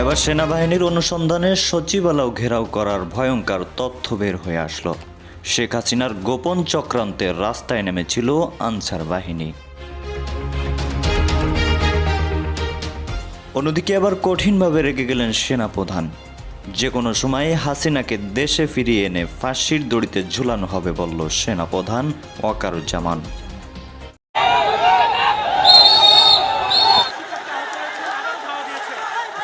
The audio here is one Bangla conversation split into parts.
এবার সেনাবাহিনীর অনুসন্ধানে সচিবালয় ঘেরাও করার ভয়ঙ্কর তথ্য বের হয়ে আসলো। শেখ হাসিনার গোপন চক্রান্তের রাস্তায় নেমেছিল আনসার বাহিনী। অন্যদিকে আবার কঠিনভাবে রেগে গেলেন সেনাপ্রধান। যে কোনো সময় হাসিনাকে দেশে ফিরিয়ে এনে ফাঁসির দড়িতে ঝুলানো হবে বলল সেনাপ্রধান ওয়াকারুজ্জামান।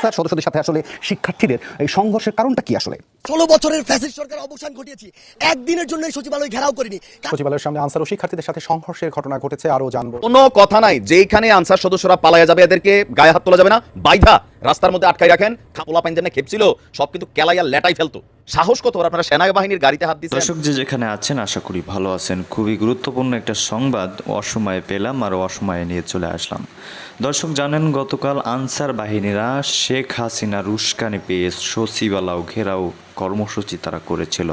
স্যার সদস্যদের সাথে আসলে শিক্ষার্থীদের এই সংঘর্ষের কারণটা কি আসলে? ষোলো বছরের ফ্যাসিস্ট সরকার অবসান ঘটিয়েছি। একদিনের জন্য সচিবালয় ঘেরাও করিনি। সচিবালয়ের সামনে আনসার ও শিক্ষার্থীদের সাথে সংঘর্ষের ঘটনা ঘটেছে আরও জানব। কোনো কথা নাই। যেইখানে আনসার সদস্যরা পালায়া যাবে এদেরকে গায়ে হাত তোলা যাবে না। বাইধা রাস্তার মধ্যে আটকাই রাখেন খাপোলা পাইন খেপছিল, সব কিন্তু কেলাইয়া লেটাই ফেলতো। সাহস কত আপনারা সেনাবাহিনীর গাড়িতে হাত দিচ্ছেন। দর্শক যে যেখানে আছেন, আশা করি ভালো আছেন। খুবই গুরুত্বপূর্ণ একটা সংবাদ অসময়ে পেলাম আর অসময়ে নিয়ে চলে আসলাম। দর্শক জানেন, গতকাল আনসার বাহিনীরা শেখ হাসিনা উস্কানি পেয়ে সচিবালাও ঘেরাও কর্মসূচি তারা করেছিল।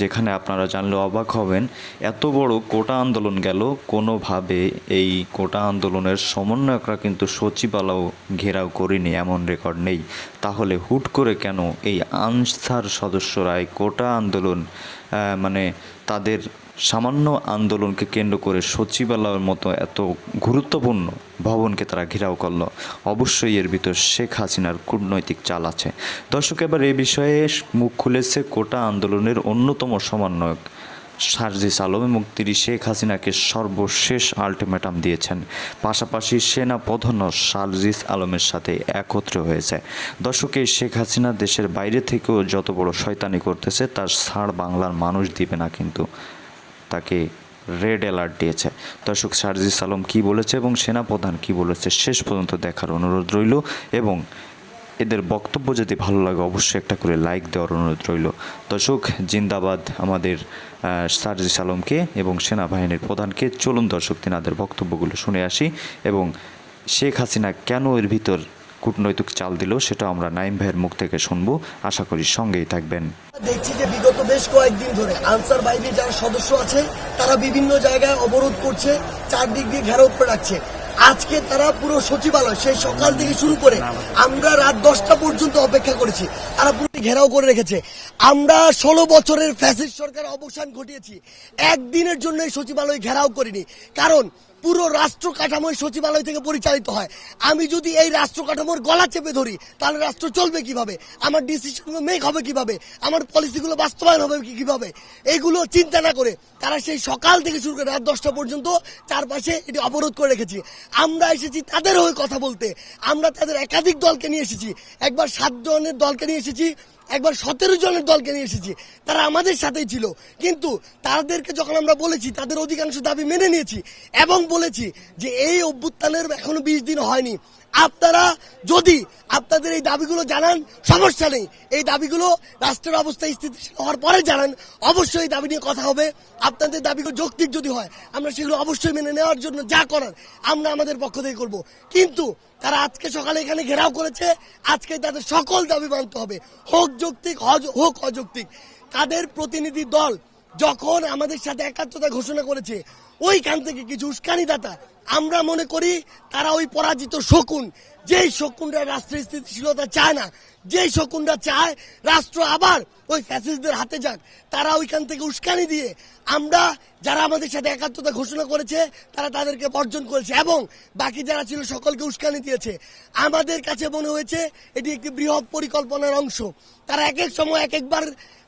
যেখানে আপনারা জানলে অবাক হবেন, এত বড় কোটা আন্দোলন গেল। কোনোভাবে এই কোটা আন্দোলনের সমন্বয়করা কিন্তু সচিবালয় ঘেরাও করিনি, এমন রেকর্ড নেই। তাহলে হুট করে কেন এই আনসার সদস্যরা এই কোটা আন্দোলন মানে তাদের সামান্য আন্দোলনকে কেন্দ্র করে সচিবালয়ের মতো এত গুরুত্বপূর্ণ ভবনকে তারা ঘেরাও করল। অবশ্যই এর ভিতর শেখ হাসিনার কূটনৈতিক চাল আছে। দর্শক, এবার এই বিষয়ে মুখ খুলেছে কোটা আন্দোলনের অন্যতম সমন্বয়ক। সার্জিস আলম এবং তিনি শেখ হাসিনাকে সর্বশেষ আলটিমেটাম দিয়েছেন। পাশাপাশি সেনা প্রধান সার্জিস আলমের সাথে একত্র হয়েছে। দর্শক শেখ হাসিনা দেশের বাইরে থেকেও যত বড় শয়তানি করতেছে, তার ছাড় বাংলার মানুষ দিবে না কিন্তু। তাকে রেড অ্যালার্ট দিয়েছে। দর্শক সার্জিস সালম কী বলেছে এবং সেনাপ্রধান কী বলেছে শেষ পর্যন্ত দেখার অনুরোধ রইল এবং এদের বক্তব্য যদি ভালো লাগে অবশ্যই একটা করে লাইক দেওয়ার অনুরোধ রইল। দর্শক জিন্দাবাদ আমাদের আহ, সার্জিস আলমকে এবং সেনাবাহিনীর প্রধানকে। চলুন দর্শক তিনাদের বক্তব্যগুলো শুনে আসি এবং শেখ হাসিনা কেন এর ভিতর কূটনৈতিক চাল দিল সেটা আমরা নাইম ভাইয়ের মুখ থেকে শুনব। আশা করি সঙ্গেই থাকবেন। দেখছি যে বিগত বেশ কয়েকদিন ধরে আনসার বাহিনীর যারা সদস্য আছে, তারা বিভিন্ন জায়গায় অবরোধ করছে, চারদিক দিয়ে ঘেরাও করে রাখছে। আজকে তারা পুরো সচিবালয়, সেই সকাল থেকে শুরু করে আমরা রাত দশটা পর্যন্ত অপেক্ষা করেছি। তারা পুরো ঘেরাও করে রেখেছে। আমরা ষোলো বছরের ফ্যাসিস্ট সরকার অবসান ঘটিয়েছি। একদিনের জন্য সচিবালয় ঘেরাও করিনি। কারণ পুরো রাষ্ট্র কাঠামো এই সচিবালয় থেকে পরিচালিত হয়। আমি যদি এই রাষ্ট্র কাঠামোর গলা চেপে ধরি, তাহলে রাষ্ট্র চলবে কীভাবে? আমার ডিসিশন মেক হবে কীভাবে? আমার পলিসিগুলো বাস্তবায়ন হবে কীভাবে? এইগুলো চিন্তা না করে তারা সেই সকাল থেকে শুরু করে রাত দশটা পর্যন্ত চারপাশে এটি অবরোধ করে রেখেছি। আমরা এসেছি তাদের হয়ে কথা বলতে। আমরা তাদের একাধিক দলকে নিয়ে এসেছি। একবার সাত জনের দলকে নিয়ে এসেছি একবার সতেরো জনের দলকে নিয়ে এসেছি। তারা আমাদের সাথেই ছিল। কিন্তু তাদেরকে যখন আমরা বলেছি, তাদের অধিকাংশ দাবি মেনে নিয়েছি এবং বলেছি যে এই অভ্যুত্থানের এখনও বিশ দিন হয়নি। আপনারা যদি আপনাদের এই দাবিগুলো জানান, সমস্যা নেই। এই দাবিগুলো রাষ্ট্রের অবস্থা স্থিতিশীল হওয়ার পরে জানান। অবশ্যই এই দাবি নিয়ে কথা হবে। আপনাদের দাবিগুলো যৌক্তিক যদি হয়, আমরা সেগুলো অবশ্যই মেনে নেওয়ার জন্য যা করার, আমরা আমাদের পক্ষ থেকে করব। কিন্তু তারা আজকে সকালে এখানে ঘেরাও করেছে, আজকে তাদের সকল দাবি মানতে হবে। হোক যৌক্তিক হোক অযৌক্তিক। তাদের প্রতিনিধি দল যখন আমাদের সাথে একাত্মতা ঘোষণা করেছে ওইখান থেকে কিছু উস্কানি দাতা আমরা মনে করি তারা ওই পরাজিত শকুন। যেই শকুনরা রাষ্ট্রের স্থিতিশীলতা চায় না, যেই শকুনরা চায় রাষ্ট্র আবার ওই ফ্যাসিস্টদের হাতে যাক, তারা ওইখান থেকে উস্কানি দিয়ে আমরা যারা আমাদের সাথে একাত্মতা ঘোষণা করেছে, তারা তাদেরকে বর্জন করেছে এবং বাকি যারা ছিল সকলকে উস্কানি দিয়েছে। আমাদের কাছে মনে হয়েছে এটি একটি বৃহৎ পরিকল্পনার অংশ। তারা এক এক সময় এক একবার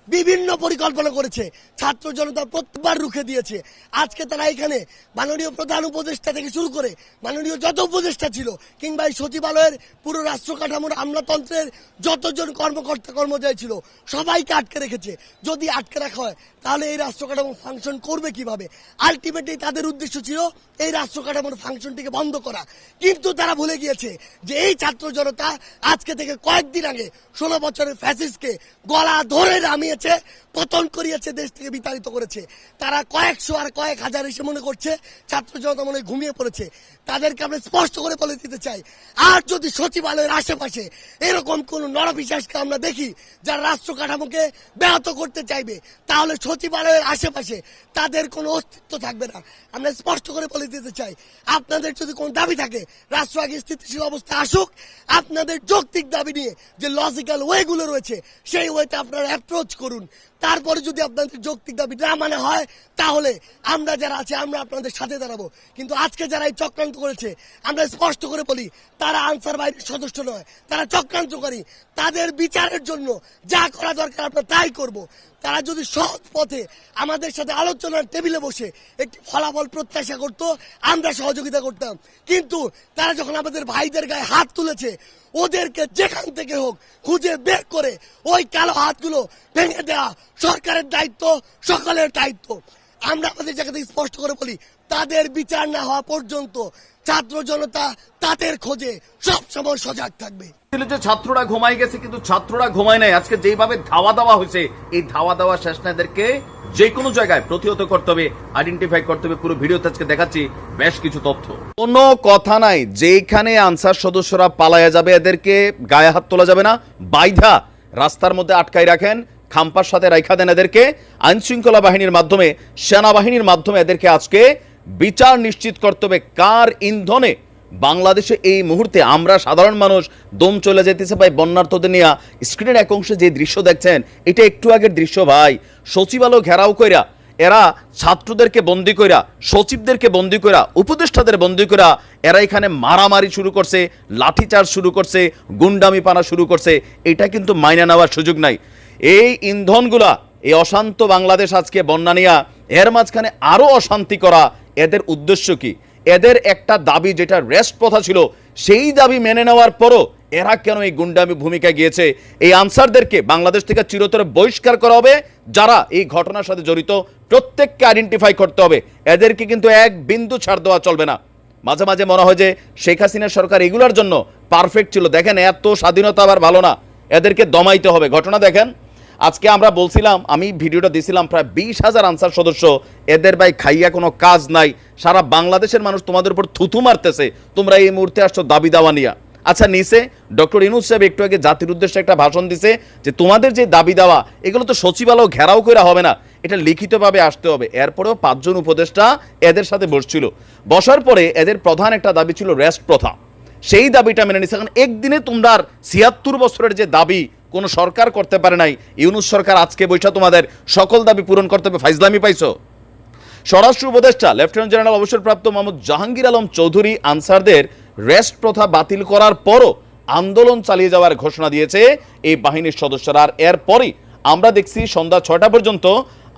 বিভিন্ন পরিকল্পনা করেছে। ছাত্র জনতা প্রত্যেকবার রুখে দিয়েছে। আজকে তারা এখানে মাননীয় প্রধান উপদেষ্টা থেকে শুরু করে মাননীয় যত উপদেষ্টা ছিল কিংবা এই সচিবালয়ের পুরো রাষ্ট্র কাঠামোর আমলাতন্ত্রের যতজন কর্মকর্তা কর্মচারী ছিল, সবাইকে আটকে রেখেছে। যদি আটকে রাখা হয়, তাহলে এই রাষ্ট্র কাঠামো ফাংশন করবে কীভাবে? আলটিমেটলি তাদের উদ্দেশ্য ছিল এই রাষ্ট্র কাঠামোর ফাংশনটিকে বন্ধ করা। কিন্তু তারা ভুলে গিয়েছে যে এই ছাত্র জনতা আজকে থেকে কয়েকদিন আগে ষোলো বছরের ফ্যাসিস্টকে গলা ধরে নামিয়েছে পতন করিয়েছে, দেশ থেকে বিতাড়িত করেছে। তারা কয়েকশো আর কয়েক হাজার এসে মনে করছে, ছাত্র জনতা মনে ঘুমিয়ে পড়েছে। তাদেরকে আমরা স্পষ্ট করে বলে দিতে চাই, আর যদি সচিবালয়ের আশেপাশে এরকম কোন নরবিশ্বাসকে আমরা দেখি, যারা রাষ্ট্র কাঠামোকে ব্যাহত করতে চাইবে, তাহলে সচিবালয়ের আশেপাশে তাদের কোনো অস্তিত্ব থাকবে না। আমরা স্পষ্ট করে বলে দিতে চাই, আপনাদের যদি কোনো দাবি থাকে, রাষ্ট্র আগে স্থিতিশীল অবস্থা আসুক, আপনাদের যৌক্তিক দাবি নিয়ে যে লজিক্যাল ওয়েগুলো রয়েছে, সেই ওয়েতে আপনারা অ্যাপ্রোচ করুন। তারপরে যদি আপনাদের যৌক্তিক দাবি না মানে হয়, তাহলে আমরা যারা আছে, আমরা আপনাদের সাথে দাঁড়াবো। কিন্তু আজকে যারা এই চক্রান্ত করেছে, আমরা স্পষ্ট করে বলি, তারা আনসার বাহিনীর সদস্য নয়, তারা চক্রান্ত চক্রান্তকারী। তাদের বিচারের জন্য যা করা দরকার আমরা তাই করব। তারা যদি সহজ পথে আমাদের সাথে আলোচনার টেবিলে বসে একটি ফলাফল প্রত্যাশা করত, আমরা সহযোগিতা করতাম। কিন্তু তারা যখন আমাদের ভাইদের গায়ে হাত তুলেছে, ওদেরকে যেখান থেকে হোক খুঁজে বের করে ওই কালো হাতগুলো ভেঙে দেওয়া সরকারের দায়িত্ব, সকলের দায়িত্ব। আমরা আমাদের জায়গা থেকে স্পষ্ট করে বলি, তাদের বিচার না হওয়া পর্যন্ত ছাত্র জনতা তাদের খোঁজে সবসময় সজাগ থাকবে। যে ছাত্ররা ঘুমাই গেছে, কিন্তু ছাত্ররা ঘুমায় নাই। আজকে যেভাবে ধাওয়া দেওয়া হয়েছে, এই ধাওয়া দেওয়া শেষ না যে কোনো জায়গায় প্রতিহত করতে হবে আইডেন্টিফাই করতে হবে। পুরো ভিডিওতে আজকে দেখাচ্ছি বেশ কিছু তথ্য। কোনো কথা নাই যেখানে আনসার সদস্যরা পালায়া যাবে, এদেরকে গায়ে হাত তোলা যাবে না। বাইধা রাস্তার মধ্যে আটকাই রাখেন খাম্পার সাথে রাইখা দেন এদেরকে। আইন শৃঙ্খলা বাহিনীর মাধ্যমে, সেনাবাহিনীর মাধ্যমে এদেরকে আজকে বিচার নিশ্চিত করতে হবে। কার ইন্ধনে বাংলাদেশে এই মুহূর্তে আমরা সাধারণ মানুষ দম চলে যেতেছে ভাই বন্যার্থদের নিয়ে। স্ক্রিনের এক অংশে যে দৃশ্য দেখছেন, এটা একটু আগের দৃশ্য ভাই। সচিবালয় ঘেরাও কইরা, এরা ছাত্রদেরকে বন্দি কইরা, সচিবদেরকে বন্দি কইরা, উপদেষ্টাদের বন্দি কইরা, এরা এখানে মারামারি শুরু করছে, লাঠিচার্জ শুরু করছে গুন্ডামি পানা শুরু করছে। এটা কিন্তু মাইনা নেওয়ার সুযোগ নাই। এই ইন্ধনগুলা, এই অশান্ত বাংলাদেশ আজকে বন্যা নিয়া, এর মাঝখানে আরও অশান্তি করা এদের উদ্দেশ্য কি? এদের একটা দাবি যেটা রেস্ট প্রথা ছিল, সেই দাবি মেনে নেওয়ার পরও এরা কেন এই গুন্ডামি ভূমিকা গিয়েছে? এই আনসারদেরকে বাংলাদেশ থেকে চিরতরে বহিষ্কার করা হবে, যারা এই ঘটনার সাথে জড়িত, প্রত্যেককে আইডেন্টিফাই করতে হবে। এদেরকে কিন্তু এক বিন্দু ছাড় দেওয়া চলবে না। মাঝে মাঝে মনে হয় যে শেখ হাসিনার সরকার এগুলোর জন্য পারফেক্ট ছিল। দেখেন, এত স্বাধীনতা আবার ভালো না। এদেরকে দমাইতে হবে। ঘটনা দেখেন। আজকে আমরা বলছিলাম, আমি ভিডিওটা দিছিলাম প্রায় বিশ হাজার আনসার সদস্য। এদের ভাই খাইয়া কোনো কাজ নাই। সারা বাংলাদেশের মানুষ তোমাদের উপর থুথু মারতেছে। তোমরা এই মুহূর্তে আসছো দাবি দাওয়া নিয়া। আচ্ছা নিচে ডক্টর ইনুস সাহেব একটু আগে জাতির উদ্দেশ্যে একটা ভাষণ দিছে যে তোমাদের যে দাবি দাওয়া, এগুলো তো সচিবালয় ঘেরাও করে হবে না। এটা লিখিতভাবে আসতে হবে। এরপরেও পাঁচজন উপদেষ্টা এদের সাথে বসছিল। বসার পরে এদের প্রধান একটা দাবি ছিল রেস্ট প্রথা। সেই দাবিটা মেনে নিচ্ছে কারণ একদিনে তোমরা ছিয়াত্তর বছরের যে দাবি কোনো সরকার করতে পারে নাই। ইউনুস সরকার আজকে বৈঠা তোমাদের সকল দাবি পূরণ করতে হবে। ফাইজলামি পাইছো? স্বরাষ্ট্র উপদেষ্টা, লেফটেন্যান্ট জেনারেল, অবসরপ্রাপ্ত মোহাম্মদ জাহাঙ্গীর আলম চৌধুরী আনসারদের রেস্ট প্রথা বাতিল করার পরও আন্দোলন চালিয়ে যাওয়ার ঘোষণা দিয়েছে এই বাহিনীর সদস্যরা। আর এরপরই আমরা দেখছি সন্ধ্যা ছয়টা পর্যন্ত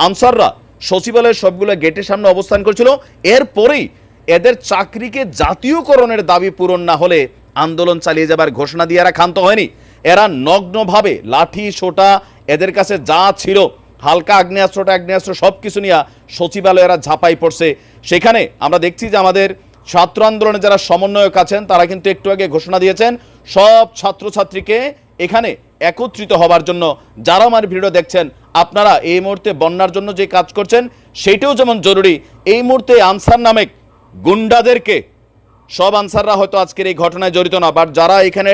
আনসাররা সচিবালয়ের সবগুলো গেটের সামনে অবস্থান করছিল। এরপরেই এদের চাকরিকে জাতীয়করণের দাবি পূরণ না হলে আন্দোলন চালিয়ে যাবার ঘোষণা দিয়ে এরা ক্ষান্ত হয়নি। এরা নগ্নভাবে লাঠি, সোটা, এদের কাছে যা ছিল, হালকা আগ্নেয়াস্ত্রটা, আগ্নেয়াস্ত্র সব কিছু নিয়ে সচিবালয় এরা ঝাঁপাই পড়ছে। সেখানে আমরা দেখছি যে আমাদের ছাত্র আন্দোলনে যারা সমন্বয়ক আছেন, তারা কিন্তু একটু আগে ঘোষণা দিয়েছেন, সব ছাত্রছাত্রীকে এখানে একত্রিত হবার জন্য। যারা আমার ভিডিও দেখছেন, আপনারা এই মুহূর্তে বন্যার জন্য যে কাজ করছেন সেইটাও যেমন জরুরি, এই মুহূর্তে আনসার নামে গুন্ডাদেরকে, সব আনসাররা হয়তো আজকের এই ঘটনায় জড়িত না বাট যারা এখানে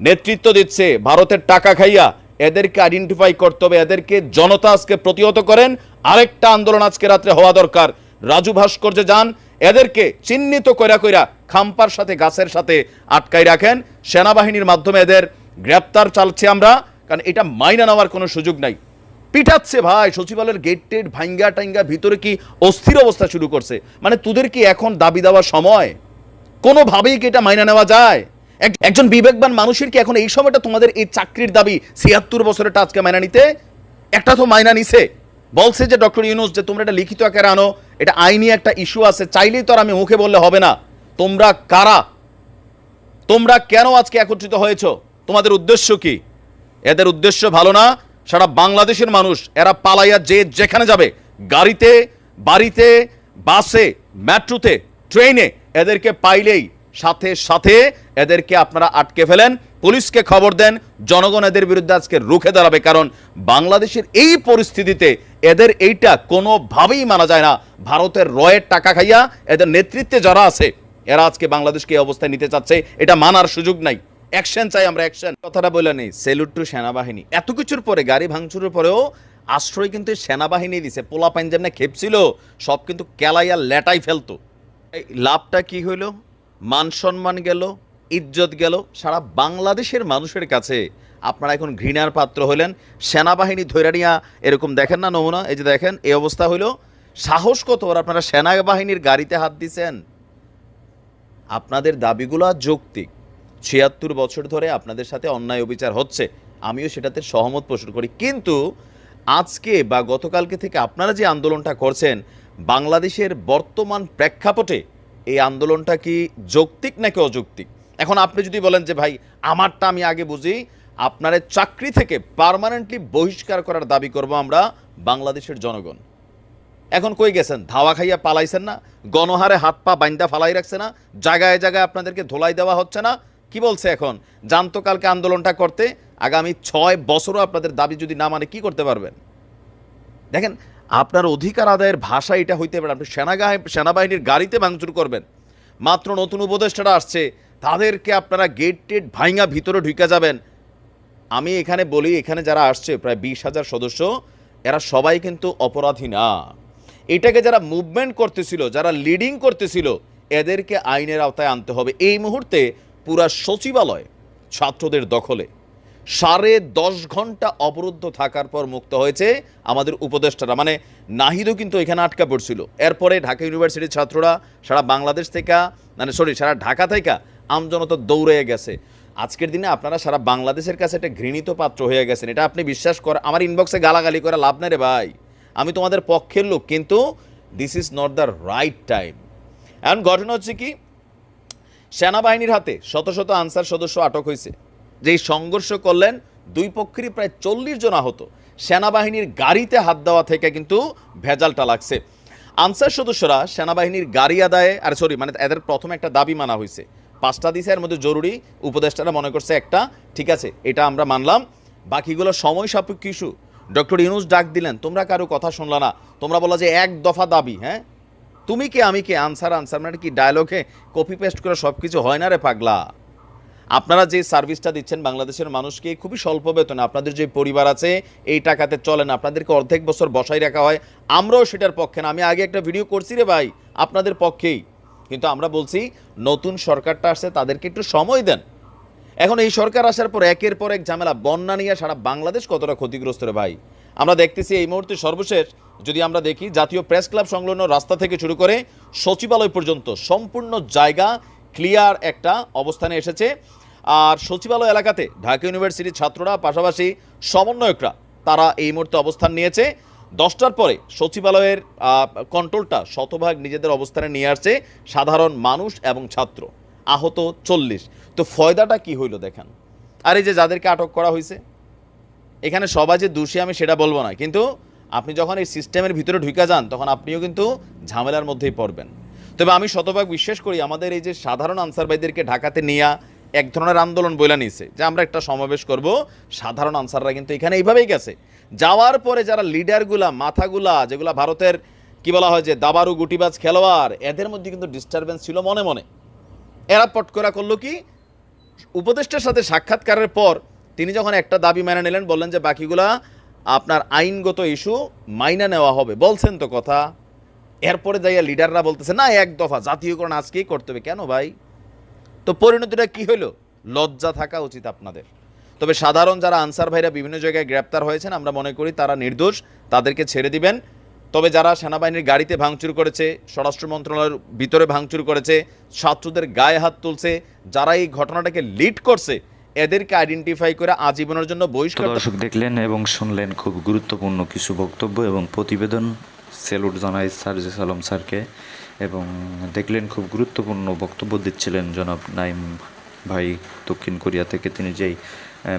নেতৃত্ব দিচ্ছে, ভারতের টাকা খাইয়া এদেরকে আইডেন্টিফাই করতে হবে, এদেরকে জনতা আজকে প্রতিহত করেন। আরেকটা আন্দোলন আজকে রাত্রে হওয়া দরকার। রাজু ভাস্কর্যে যান, এদেরকে চিহ্নিত কইরা কইরা খাম্পার সাথে, গাছের সাথে আটকাই রাখেন। সেনাবাহিনীর মাধ্যমে এদের গ্রেপ্তার চালছে আমরা, কারণ এটা মাইনা নেওয়ার কোনো সুযোগ নাই। পিটাচ্ছে ভাই, সচিবালয়ের গেট টেট ভাঙ্গা টাঙ্গা, ভিতরে কি অস্থির অবস্থা শুরু করছে? মানে তোদের কি এখন দাবি দেওয়ার সময়? কোনোভাবেই কি এটা মাইনা নেওয়া যায়? একজন বিবেকবান মানুষের কি এখন এই সময়টা তোমাদের এই চাকরির দাবি ছিয়াত্তর বছরের আজকে মাইনা নিতে? একটা তো মাইনা নিছে। বলছে যে ডক্টর ইউনুস যে তোমরা এটা লিখিত আকারে আনো, এটা আইনি একটা ইস্যু আছে, চাইলেই তো আর আমি মুখে বললে হবে না। তোমরা কারা? তোমরা কেন আজকে একত্রিত হয়েছো? তোমাদের উদ্দেশ্য কি? এদের উদ্দেশ্য ভালো না? সারা বাংলাদেশের মানুষ, এরা পালাইয়া যে যেখানে যাবে, গাড়িতে, বাড়িতে, বাসে, মেট্রোতে, ট্রেনে, এদেরকে পাইলেই সাথে সাথে এদেরকে আপনারা আটকে ফেলেন, পুলিশকে খবর দেন, জনগণ এদের বিরুদ্ধে আজকে রুখে দাঁড়াবে, কারণ বাংলাদেশের এই পরিস্থিতিতে এদের এইটা কোনোভাবেই মানা যায় না। ভারতের রয়ের টাকা খাইয়া এদের নেতৃত্বে যারা আছে, এরা আজকে বাংলাদেশকে এই অবস্থায় নিতে চাচ্ছে, এটা মানার সুযোগ নাই। অ্যাকশন চাই আমরা অ্যাকশন কথাটা বলে নেই সেলুট টু সেনাবাহিনী। এত কিছুর পরে, গাড়ি ভাঙচুরের পরেও আশ্রয় কিন্তু সেনাবাহিনী দিছে। পোলা পাঞ্জাব না খেপছিল, সব কিন্তু কেলাইয়া লেটাই ফেলতো। লাভটা কি হইল? মান সম্মান গেল, ইজ্জত গেল, সারা বাংলাদেশের মানুষের কাছে আপনারা এখন ঘৃণার পাত্র হলেন। সেনাবাহিনী ধৈরা নিয়া এরকম দেখেন না নমুনা, এই যে দেখেন, এই অবস্থা হইল সাহস কত? আপনারা সেনাবাহিনীর গাড়িতে হাত দিছেন। আপনাদের দাবিগুলো যৌক্তিক। ছিয়াত্তর বছর ধরে আপনাদের সাথে অন্যায় অবিচার হচ্ছে। আমিও সেটাতে সহমত পোষণ করি। কিন্তু আজকে বা গতকালকে থেকে আপনারা যে আন্দোলনটা করছেন, বাংলাদেশের বর্তমান প্রেক্ষাপটে এই আন্দোলনটা কি যৌক্তিক নাকি অযৌক্তিক? এখন আপনি যদি বলেন যে, ভাই, আমারটা আমি আগে বুঝি, আপনার চাকরি থেকে পার্মানেন্টলি বহিষ্কার করার দাবি করব আমরা বাংলাদেশের জনগণ। এখন কই গেছেন? ধাওয়া খাইয়া পালাইছেন না, গণহারে হাত পা বাইন্দা ফালাই রাখছে না, জায়গায় জায়গায় আপনাদেরকে ধোলাই দেওয়া হচ্ছে না? কি বলছে এখন? জানতো কালকে আন্দোলনটা করতে, আগামী ছয় বছরও আপনাদের দাবি যদি না মানে কি করতে পারবেন? দেখেন আপনার অধিকার আদায়ের ভাষা এটা হইতে পারে। আপনি সেনাগাহ সেনাবাহিনীর গাড়িতে ভাঙচুর করবেন। মাত্র নতুন উপদেষ্টারা আসছে। তাদেরকে আপনারা গেট টেট ভাইঙা ভিতরে ঢুকে যাবেন। আমি এখানে বলি, এখানে যারা আসছে, প্রায় বিশ হাজার সদস্য, এরা সবাই কিন্তু অপরাধী না। এটাকে যারা মুভমেন্ট করতেছিল, যারা লিডিং করতেছিল, এদেরকে আইনের আওতায় আনতে হবে। এই মুহূর্তে পুরা সচিবালয় ছাত্রদের দখলে। সাড়ে দশ ঘণ্টা অবরুদ্ধ থাকার পর মুক্ত হয়েছে আমাদের উপদেষ্টারা। মানে নাহিদও কিন্তু এখানে আটকা পড়ছিল। এরপরে ঢাকা ইউনিভার্সিটির ছাত্ররা সারা বাংলাদেশ থেকে মানে সরি সারা ঢাকা থেকে আমজনতা দৌড়ে গেছে। আজকের দিনে আপনারা সারা বাংলাদেশের কাছে একটা ঘৃণিত পাত্র হয়ে গেছেন। এটা আপনি বিশ্বাস কর আমার ইনবক্সে গালাগালি করে লাভ নেই রে ভাই। আমি তোমাদের পক্ষের লোক, কিন্তু this is not the right time এখন ঘটনা হচ্ছে কি, সেনাবাহিনীর হাতে শত শত আনসার সদস্য আটক হয়েছে। যেই সংঘর্ষ করলেন, দুই পক্ষেরই প্রায় চল্লিশ জন আহত। সেনাবাহিনীর গাড়িতে হাত দেওয়া থেকে কিন্তু ভেজালটা লাগছে। আনসার সদস্যরা সেনাবাহিনীর গাড়ি আদায়ে, আর সরি মানে এদের প্রথমে একটা দাবি মানা হয়েছে। পাঁচটা দিছে, এর মধ্যে জরুরি, উপদেষ্টারা মনে করছে একটা, ঠিক আছে, এটা আমরা মানলাম। বাকিগুলো সময় সাপেক্ষ ইস্যু। ডক্টর ইউনুস ডাক দিলেন, তোমরা কারও কথা শুনলা না। তোমরা বলা যে এক দফা দাবি হ্যাঁ? তুমি কে, আমি কে? আনসার আনসার মানে কি ডায়লগে কপি পেস্ট করে সব কিছু হয় না রে পাগলা? আপনারা যে সার্ভিসটা দিচ্ছেন বাংলাদেশের মানুষকে খুবই স্বল্প বেতনে, আপনাদের যে পরিবার আছে, এই টাকাতে চলেন, আপনাদেরকে অর্ধেক বছর বসাই রাখা হয়, আমরাও সেটার পক্ষে না। আমি আগে একটা ভিডিও করছি রে ভাই, আপনাদের পক্ষেই। কিন্তু আমরা বলছি, নতুন সরকারটা আসছে, তাদেরকে একটু সময় দেন। এখন এই সরকার আসার পর একের পর এক ঝামেলা, বন্যা নিয়ে সারা বাংলাদেশ কতটা ক্ষতিগ্রস্ত রে ভাই? আমরা দেখতেছি এই মুহূর্তে সর্বশেষ, যদি আমরা দেখি, জাতীয় প্রেস ক্লাব সংলগ্ন রাস্তা থেকে শুরু করে সচিবালয় পর্যন্ত সম্পূর্ণ জায়গা ক্লিয়ার একটা অবস্থানে এসেছে। আর সচিবালয় এলাকাতে ঢাকা ইউনিভার্সিটির ছাত্ররা, পাশাপাশি সমন্বয়করা, তারা এই মুহূর্তে অবস্থান নিয়েছে। দশটার পরে সচিবালয়ের কন্ট্রোলটা শতভাগ নিজেদের অবস্থানে নিয়ে আসছে। সাধারণ মানুষ এবং ছাত্র, আহত চল্লিশ। তো ফয়দাটা কি হইল দেখেন? আর এই যে যাদেরকে আটক করা হয়েছে এখানে সবাই যে দোষী, আমি সেটা বলব না। কিন্তু আপনি যখন এই সিস্টেমের ভিতরে ঢুকে যান, তখন আপনিও কিন্তু ঝামেলার মধ্যেই পড়বেন। তবে আমি শতভাগ বিশ্বাস করি আমাদের এই যে সাধারণ আনসার ভাইদেরকে ঢাকাতে নিয়ে এক ধরনের আন্দোলন বইলা নিয়েছে যে আমরা একটা সমাবেশ করব, সাধারণ আনসাররা কিন্তু এখানে এইভাবেই গেছে। যাওয়ার পরে যারা লিডারগুলা, মাথাগুলা, যেগুলা ভারতের কি বলা হয় যে দাবারু গুটিবাজ খেলোয়াড়, এদের মধ্যে কিন্তু ডিস্টারবেন্স ছিল মনে মনে। এরা পটকরা করল কি, উপদেষ্টার সাথে সাক্ষাৎকারের পর তিনি যখন একটা দাবি মেনে নিলেন, বললেন যে বাকিগুলা আপনার আইনগত ইস্যু মাইনা নেওয়া হবে। বলছেন তো কথা এরপরে যাইয়া লিডাররা বলতেছে, না, এক দফা, জাতীয়করণ আজকেই করতে হবে। কেন ভাই? তো পরিণতিটা কি হলো লজ্জা থাকা উচিত আপনাদের। তবে সাধারণ যারা আনসার ভাইরা বিভিন্ন জায়গায় গ্রেপ্তার হয়েছেন, আমরা মনে করি তারা নির্দোষ, তাদেরকে ছেড়ে দিবেন। তবে যারা সেনাবাহিনীর গাড়িতে ভাঙচুর করেছে, স্বরাষ্ট্র মন্ত্রণালয়ের ভিতরে ভাঙচুর করেছে, ছাত্রদের গায়ে হাত তুলছে, যারা এই ঘটনাটাকে লিড করছে, এদেরকে আইডেন্টিফাই করে আজীবনের জন্য বহিষ্কার দর্শক দেখলেন এবং শুনলেন খুব গুরুত্বপূর্ণ কিছু বক্তব্য এবং প্রতিবেদন সেলুট জানাই সার্জিস আলম স্যারকে এবং দেখলেন খুব গুরুত্বপূর্ণ বক্তব্য দিচ্ছিলেন জনাব নাইম ভাই দক্ষিণ কোরিয়া থেকে। তিনি যেই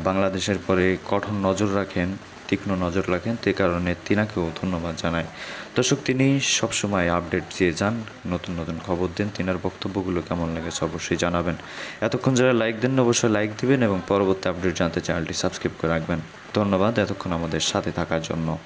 বাংলাদেশের পরে কঠোর নজর রাখেন, তীক্ষ্ণ নজর রাখেন, তে কারণে তিনাকেও ধন্যবাদ জানাই। দর্শক, তিনি সবসময় আপডেট দিয়ে যান, নতুন নতুন খবর দেন, তিনার বক্তব্যগুলো কেমন লেগেছে অবশ্যই জানাবেন। এতক্ষণ যারা লাইক দেন অবশ্যই লাইক দিবেন এবং পরবর্তী আপডেট জানতে চ্যানেলটি সাবস্ক্রাইব করে রাখবেন। ধন্যবাদ, এতক্ষণ আমাদের সাথে থাকার জন্য।